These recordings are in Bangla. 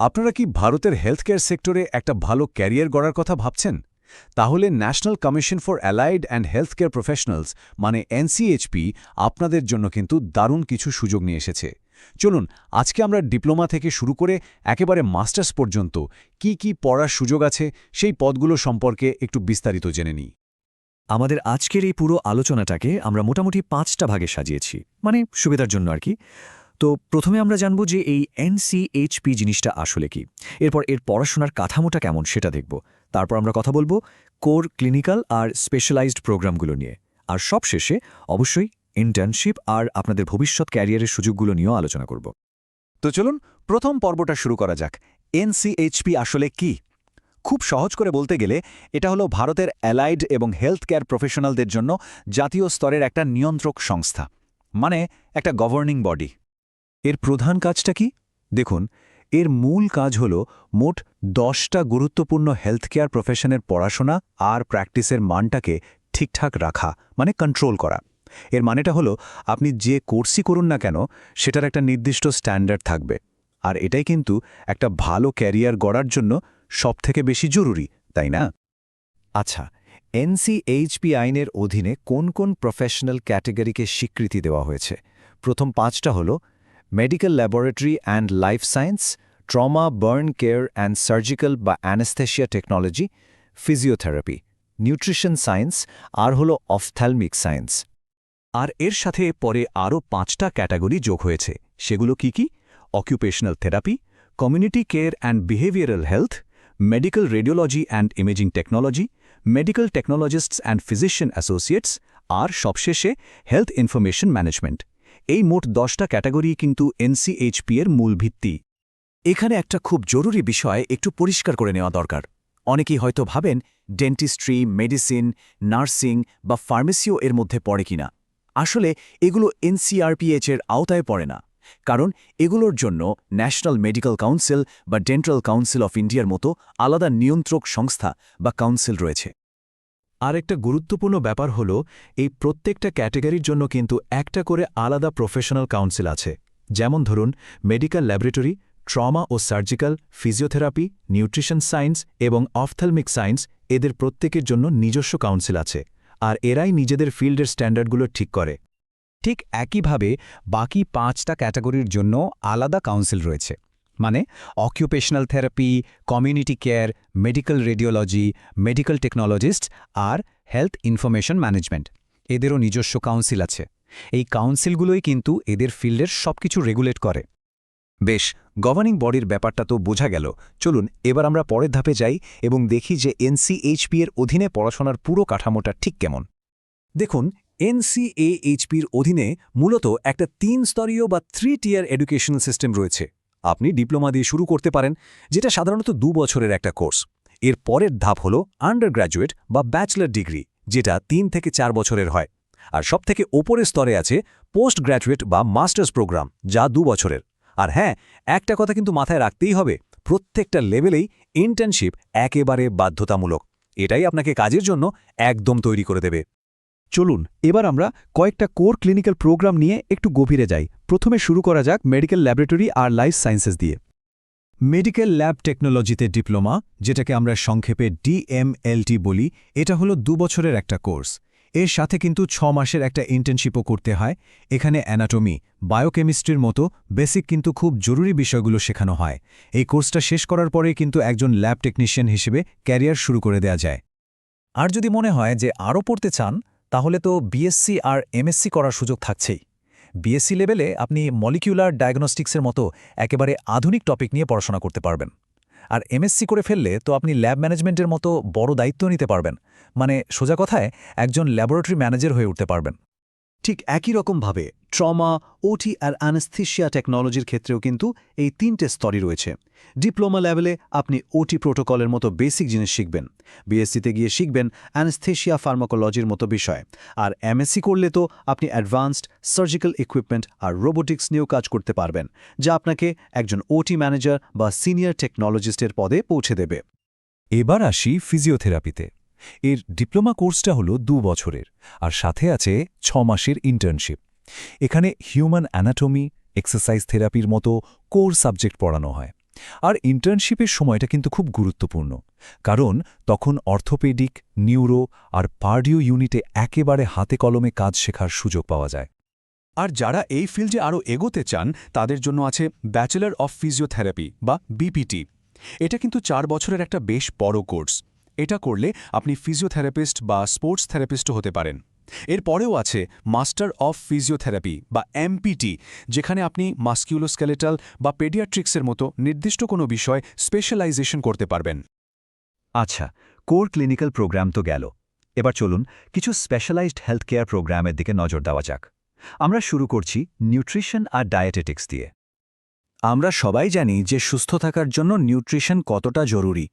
আপনারা কি ভারতের হেলথ কেয়ার সেক্টরে একটা ভালো ক্যারিয়ার গড়ার কথা ভাবছেন? তাহলে national commission for allied and health care professionals মানে এনসিএইচপি আপনাদের জন্য কিন্তু দারুণ কিছু সুযোগ নিয়ে এসেছে। চলুন, আজকে আমরা ডিপ্লোমা থেকে শুরু করে একেবারে মাস্টার্স পর্যন্ত কি কি পড়ার সুযোগ আছে সেই পদগুলো সম্পর্কে একটু বিস্তারিত জেনে নিই। আমাদের আজকের এই পুরো আলোচনাটাকে আমরা মোটামুটি পাঁচটা ভাগে সাজিয়েছি মানে সুবিধার জন্য আর কি। তো প্রথমে আমরা জানব যে এই এনসিএইচপি জিনিসটা আসলে কি। এরপর এর পড়াশোনার কাঠামোটা কেমন সেটা দেখব। তারপর আমরা কথা বলব কোর, ক্লিনিক্যাল আর স্পেশালাইজড প্রোগ্রামগুলো নিয়ে। আর সবশেষে অবশ্যই ইন্টার্নশিপ আর আপনাদের ভবিষ্যৎ ক্যারিয়ারের সুযোগগুলো নিয়েও আলোচনা করব। তো চলুন প্রথম পর্বটা শুরু করা যাক। এনসিএইচপি আসলে কি? খুব সহজ করে বলতে গেলে এটা হলো ভারতের অ্যালাইড এবং হেলথ কেয়ার প্রফেশনালদের জন্য জাতীয় স্তরের একটা নিয়ন্ত্রক সংস্থা মানে একটা গভর্নিং বডি। এর প্রধান কাজটা কি? দেখুন, এর মূল কাজ হল মোট দশটা গুরুত্বপূর্ণ হেলথ কেয়ার প্রফেশনের পড়াশোনা আর প্র্যাকটিসের মানটাকে ঠিকঠাক রাখা মানে কন্ট্রোল করা। এর মানেটা হলো আপনি যে কোর্সই করুন না কেন, সেটার একটা নির্দিষ্ট স্ট্যান্ডার্ড থাকবে। আর এটাই কিন্তু একটা ভালো ক্যারিয়ার গড়ার জন্য সবথেকে বেশি জরুরি, তাই না? আচ্ছা এনসিএইচপি আইনের অধীনে কোন কোন প্রফেশনাল ক্যাটেগরিকে স্বীকৃতি দেওয়া হয়েছে? প্রথম পাঁচটা হল medical laboratory and life science trauma burn care and surgical বা anaesthesia technology physiotherapy nutrition science আর হল অফথ্যালমিক সায়েন্স আর এর সাথে পরে আরও পাঁচটা ক্যাটাগরি যোগ হয়েছে। সেগুলো কি কি? Occupational therapy community care and behavioural health medical radiology and imaging technology medical technologists and physician associates আর সবশেষে হেলথ ইনফরমেশন ম্যানেজমেন্ট এই মোট দশটা ক্যাটাগরি কিন্তু এনসিএইচপি এর মূল ভিত্তি। এখানে একটা খুব জরুরি বিষয় একটু পরিষ্কার করে নেওয়া দরকার। অনেকেই হয়তো ভাবেন, ডেন্টিস্ট্রি, মেডিসিন, নার্সিং বা ফার্মেসিও এর মধ্যে পড়ে কিনা। আসলে এগুলো এনসিআরপিএচ এর আওতায় পড়ে না। কারণ এগুলোর জন্য ন্যাশনাল মেডিকেল কাউন্সিল বা ডেন্টাল কাউন্সিল অফ ইন্ডিয়ার মতো আলাদা নিয়ন্ত্রক সংস্থা বা কাউন্সিল রয়েছে। আর একটা গুরুত্বপূর্ণ ব্যাপার হল, এই প্রত্যেকটা ক্যাটেগরির জন্য কিন্তু একটা করে আলাদা প্রফেশনাল কাউন্সিল আছে। যেমন ধরুন মেডিকেল ল্যাবরেটরি ট্রমা ও সার্জিক্যাল ফিজিওথেরাপি নিউট্রিশন সায়েন্স এবং অফথেলমিক সায়েন্স এদের প্রত্যেকের জন্য নিজস্ব কাউন্সিল আছে, আর এরাই নিজেদের ফিল্ডের স্ট্যান্ডার্ডগুলো ঠিক করে। ঠিক একইভাবে বাকি পাঁচটা ক্যাটাগরির জন্য আলাদা কাউন্সিল রয়েছে। মানে occupational therapy community care medical radiology medical technologist আর হেলথ ইনফরমেশন ম্যানেজমেন্ট এদেরও নিজস্ব কাউন্সিল আছে। এই কাউন্সিলগুলোই কিন্তু এদের ফিল্ডের সবকিছু রেগুলেট করে। বেশ গভর্নিং বডির ব্যাপারটা তো বোঝা গেল। চলুন, এবার আমরা পরের ধাপে যাই এবং দেখি যে এনসিএইচপি এর অধীনে পড়াশোনার পুরো কাঠামোটা ঠিক কেমন। দেখুন এনসিএএইচপির অধীনে মূলত একটা তিন স্তরীয় বা থ্রি টিয়ার এডুকেশন সিস্টেম রয়েছে। আপনি ডিপ্লোমা দিয়ে শুরু করতে পারেন, যেটা সাধারণত দু বছরের একটা কোর্স। এর পরের ধাপ হল আন্ডার গ্র্যাজুয়েট বা ব্যাচেলর ডিগ্রি, যেটা তিন থেকে চার বছরের হয়। আর সবথেকে ওপরের স্তরে আছে পোস্ট গ্র্যাজুয়েট বা মাস্টার্স প্রোগ্রাম, যা দু বছরের। আর হ্যাঁ একটা কথা কিন্তু মাথায় রাখতেই হবে, প্রত্যেকটা লেভেলেই ইন্টার্নশিপ একেবারে বাধ্যতামূলক। এটাই আপনাকে কাজের জন্য একদম তৈরি করে দেবে। চলুন, এবার আমরা কয়েকটা কোর ক্লিনিক্যাল প্রোগ্রাম নিয়ে একটু গভীরে যাই। প্রথমে শুরু করা যাক মেডিকেল ল্যাবরেটরি আর লাইফ সায়েন্সেস দিয়ে। মেডিকেল ল্যাব টেকনোলজিতে ডিপ্লোমা, যেটাকে আমরা সংক্ষেপে ডিএমএলটি বলি, এটা হলো দু বছরের একটা কোর্স। এর সাথে কিন্তু ছ মাসের একটা ইন্টার্নশিপও করতে হয়। এখানে অ্যানাটমি, বায়োকেমিস্ট্রির মতো বেসিক কিন্তু খুব জরুরি বিষয়গুলো শেখানো হয়। এই কোর্সটা শেষ করার পরে কিন্তু একজন ল্যাব টেকনিশিয়ান হিসেবে ক্যারিয়ার শুরু করে দেয়া যায়। আর যদি মনে হয় যে আরও পড়তে চান তাহলে তো বিএসসি আর এমএসসি করার সুযোগ থাকছেই। বিএসসি লেভেলে আপনি মলিকিউলার ডায়াগনস্টিক্সের মতো একেবারে আধুনিক টপিক নিয়ে পড়াশোনা করতে পারবেন। আর এমএসসি করে ফেললে তো আপনি ল্যাব ম্যানেজমেন্টের মতো বড় দায়িত্ব নিতে পারবেন। মানে সোজা কথায় একজন ল্যাবরেটরি ম্যানেজার হয়ে উঠতে পারবেন। ঠিক একই রকমভাবে ট্রমা ওটি আর অ্যানেস্থিসিয়া টেকনোলজির ক্ষেত্রেও কিন্তু এই তিনটে স্তরই রয়েছে। ডিপ্লোমা লেভেলে আপনি ওটি প্রোটোকলের মতো বেসিক জিনিস শিখবেন। বিএসসিতে গিয়ে শিখবেন অ্যানেস্থেশিয়া ফার্মাকোলজির মতো বিষয়। আর এমএসসি করলে তো আপনি অ্যাডভান্সড সার্জিক্যাল ইকুইপমেন্ট আর রোবোটিক্স নিয়েও কাজ করতে পারবেন, যা আপনাকে একজন ওটি ম্যানেজার বা সিনিয়র টেকনোলজিস্টের পদে পৌঁছে দেবে। এবার আসি ফিজিওথেরাপিতে। এর ডিপ্লোমা কোর্সটা হলো দু বছরের, আর সাথে আছে ছ মাসের ইন্টার্নশিপ এখানে হিউম্যান অ্যানাটমি এক্সারসাইজ থেরাপির মতো কোর সাবজেক্ট পড়ানো হয়। আর ইন্টার্নশিপের সময়টা কিন্তু খুব গুরুত্বপূর্ণ, কারণ তখন অর্থোপেডিক নিউরো আর পার্ডিও ইউনিটে একেবারে হাতে কলমে কাজ শেখার সুযোগ পাওয়া যায়। আর যারা এই ফিল্ডে আরও এগোতে চান, তাদের জন্য আছে ব্যাচেলর অফ ফিজিওথেরাপি বা বিপিটি এটা কিন্তু চার বছরের একটা বেশ বড় কোর্স। এটা করলে আপনি ফিজিওথেরাপিস্ট বা স্পোর্টস থেরাপিস্টও হতে পারেন। এরপরেও আছে মাস্টার অফ ফিজিওথেরাপি বা এমপিটি যেখানে আপনি মাস্কিউলোস্কেলেটাল বা পেডিয়াট্রিক্সের মতো নির্দিষ্ট কোনো বিষয় স্পেশালাইজেশন করতে পারবেন। আচ্ছা কোর ক্লিনিক্যাল প্রোগ্রাম তো গেল। এবার চলুন কিছু স্পেশালাইজড হেলথ কেয়ার প্রোগ্রামের দিকে নজর দেওয়া যাক। আমরা শুরু করছি নিউট্রিশন আর ডায়েটেটিক্স দিয়ে। আমরা সবাই জানি যে সুস্থ থাকার জন্য নিউট্রিশন কতটা জরুরি।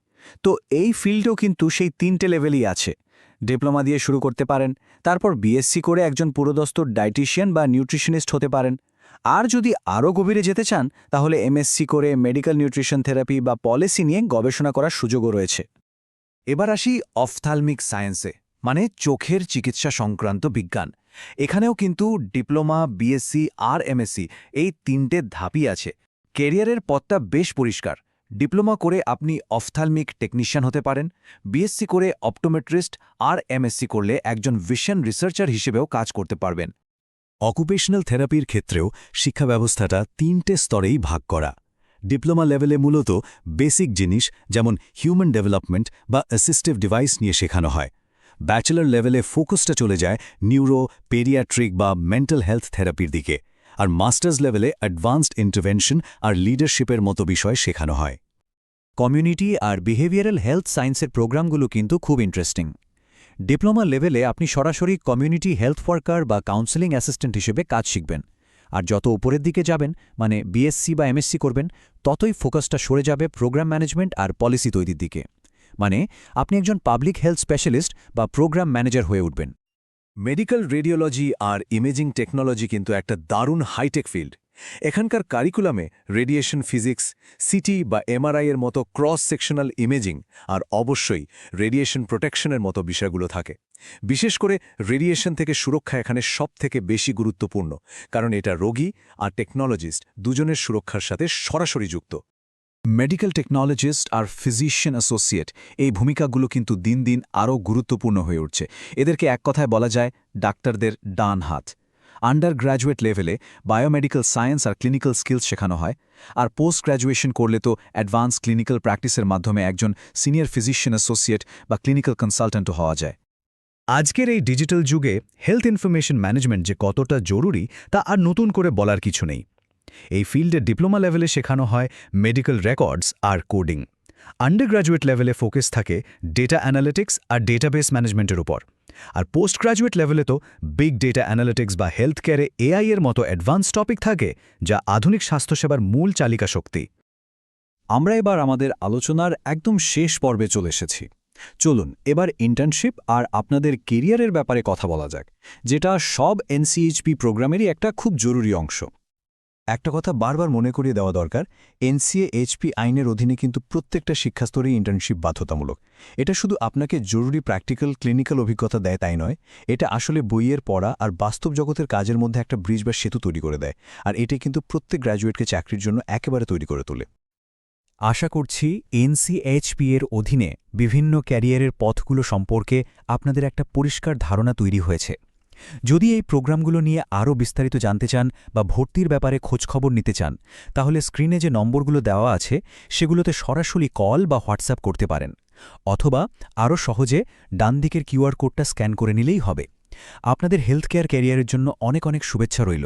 তো এই ফিল্ডেও কিন্তু সেই তিনটে লেভেলই আছে। ডিপ্লোমা দিয়ে শুরু করতে পারেন, তারপর বিএসসি করে একজন পুরোদস্ত ডায়েটিশিয়ান বা নিউট্রিশনিস্ট হতে পারেন। আর যদি আরও গভীরে যেতে চান, তাহলে এমএসসি করে মেডিকেল নিউট্রিশন থেরাপি বা পলিসি নিয়ে গবেষণা করার সুযোগও রয়েছে। এবার আসি অফথালমিক সায়েন্সে মানে চোখের চিকিৎসা সংক্রান্ত বিজ্ঞান। এখানেও কিন্তু ডিপ্লোমা বিএসসি আর এমএসসি এই তিনটে ধাপই আছে। কেরিয়ারের পথটা বেশ পরিষ্কার। ডিপ্লোমা করে আপনি অফথালমিক টেকনিশিয়ান হতে পারেন বিএসসি করে অপটোমেট্রিস্ট, আর এমএসসি করলে একজন ভিশন রিসার্চার হিসেবেও কাজ করতে পারবেন। অকুপেশনাল থেরাপির ক্ষেত্রেও শিক্ষা ব্যবস্থাটা তিনটে স্তরেই ভাগ করা। ডিপ্লোমা লেভেলে মূলত বেসিক জিনিস যেমন হিউম্যান ডেভেলপমেন্ট বা অ্যাসিস্টিভ ডিভাইস নিয়ে শেখানো হয়। ব্যাচেলর লেভেলে ফোকাসটা চলে যায় নিউরো, পেরিয়াট্রিক বা মেন্টাল হেলথ থেরাপির দিকে। আর মাস্টার্স লেভেলে অ্যাডভান্সড ইন্টারভেনশন আর লিডারশিপের মতো বিষয় শেখানো হয়। কমিউনিটি আর বিহেভিয়ারাল হেলথ সায়েন্সের প্রোগ্রামগুলো কিন্তু খুব ইন্টারেস্টিং। ডিপ্লোমা লেভেলে আপনি সরাসরি কমিউনিটি হেলথ ওয়ার্কার বা কাউন্সেলিং অ্যাসিস্ট্যান্ট হিসেবে কাজ শিখবেন। আর যত উপরের দিকে যাবেন মানে বিএসসি বা এমএসসি করবেন, ততই ফোকাসটা সরে যাবে প্রোগ্রাম ম্যানেজমেন্ট আর পলিসি তৈরির দিকে। মানে আপনি একজন পাবলিক হেলথ স্পেশালিস্ট বা প্রোগ্রাম ম্যানেজার হয়ে উঠবেন। মেডিকেল রেডিওলজি আর ইমেজিং টেকনোলজি কিন্তু একটা দারুণ হাইটেক ফিল্ড। এখানকার কারিকুলামে রেডিয়েশন ফিজিক্স, সিটি বা এমআরআই এর মতো ক্রস সেকশনাল ইমেজিং আর অবশ্যই রেডিয়েশন প্রোটেকশনের মতো বিষয়গুলো থাকে। বিশেষ করে রেডিয়েশন থেকে সুরক্ষা এখানে সবথেকে বেশি গুরুত্বপূর্ণ, কারণ এটা রোগী আর টেকনোলজিস্ট দুজনের সুরক্ষার সাথে সরাসরি যুক্ত। মেডিকেল টেকনোলজিস্ট আর ফিজিশিয়ান অ্যাসোসিয়েট এই ভূমিকাগুলো কিন্তু দিন দিন আরও গুরুত্বপূর্ণ হয়ে উঠছে। এদেরকে এক কথায় বলা যায় ডাক্তারদের ডান হাত। আন্ডার গ্র্যাজুয়েট লেভেলে বায়োমেডিক্যাল সায়েন্স আর ক্লিনিক্যাল স্কিলস শেখানো হয়। আর পোস্ট গ্র্যাজুয়েশন করলে তো অ্যাডভান্স ক্লিনিক্যাল প্র্যাকটিসের মাধ্যমে একজন সিনিয়র ফিজিশিয়ান অ্যাসোসিয়েট বা ক্লিনিক্যাল কনসালট্যান্টও হওয়া যায়। আজকের এই ডিজিটাল যুগে হেলথ ইনফরমেশন ম্যানেজমেন্ট যে কতটা জরুরি তা আর নতুন করে বলার কিছু নেই। এই ফিল্ডে ডিপ্লোমা লেভেলে শেখানো হয় মেডিকেল রেকর্ডস আর কোডিং। আন্ডার গ্র্যাজুয়েট লেভেলে ফোকাস থাকে ডেটা অ্যানালিটিক্স আর ডেটাবেস ম্যানেজমেন্টের উপর। আর পোস্ট গ্রাজুয়েট লেভেলে তো বিগ ডেটা অ্যানালিটিক্স বা হেলথ কেয়ারে এআই এর মতো অ্যাডভান্স টপিক থাকে যা আধুনিক স্বাস্থ্যসেবার মূল চালিকা শক্তি। আমরা এবার আমাদের আলোচনার একদম শেষ পর্বে চলে এসেছি। চলুন, এবার ইন্টার্নশিপ আর আপনাদের কেরিয়ারের ব্যাপারে কথা বলা যাক, যেটা সব এনসিএইচপি প্রোগ্রামেরই একটা খুব জরুরি অংশ। একটা কথা বারবার মনে করিয়ে দেওয়া দরকার, এনসিএ, এইচপি আইনের অধীনে কিন্তু প্রত্যেকটা শিক্ষাস্তরেই ইন্টার্নশিপ বাধ্যতামূলক। এটা শুধু আপনাকে জরুরি প্র্যাকটিক্যাল ক্লিনিক্যাল অভিজ্ঞতা দেয় তাই নয়, এটা আসলে বইয়ের পড়া আর বাস্তব জগতের কাজের মধ্যে একটা ব্রিজ বা সেতু তৈরি করে দেয়, আর এটা কিন্তু প্রত্যেক গ্র্যাজুয়েটকে চাকরির জন্য একেবারে তৈরি করে তোলে। আশা করছি এনসিএইচপি এর অধীনে বিভিন্ন ক্যারিয়ারের পথগুলো সম্পর্কে আপনাদের একটা পরিষ্কার ধারণা তৈরি হয়েছে। যদি এই প্রোগ্রামগুলো নিয়ে আরও বিস্তারিত জানতে চান বা ভর্তির ব্যাপারে খোঁজখবর নিতে চান, তাহলে স্ক্রিনে যে নম্বরগুলো দেওয়া আছে, সেগুলোতে সরাসরি কল বা হোয়াটসঅ্যাপ করতে পারেন, অথবা আরও সহজে ডান দিকের কিউআর কোডটা স্ক্যান করে নিলেই হবে। আপনাদের হেলথ কেয়ার ক্যারিয়ারের জন্য অনেক অনেক শুভেচ্ছা রইল।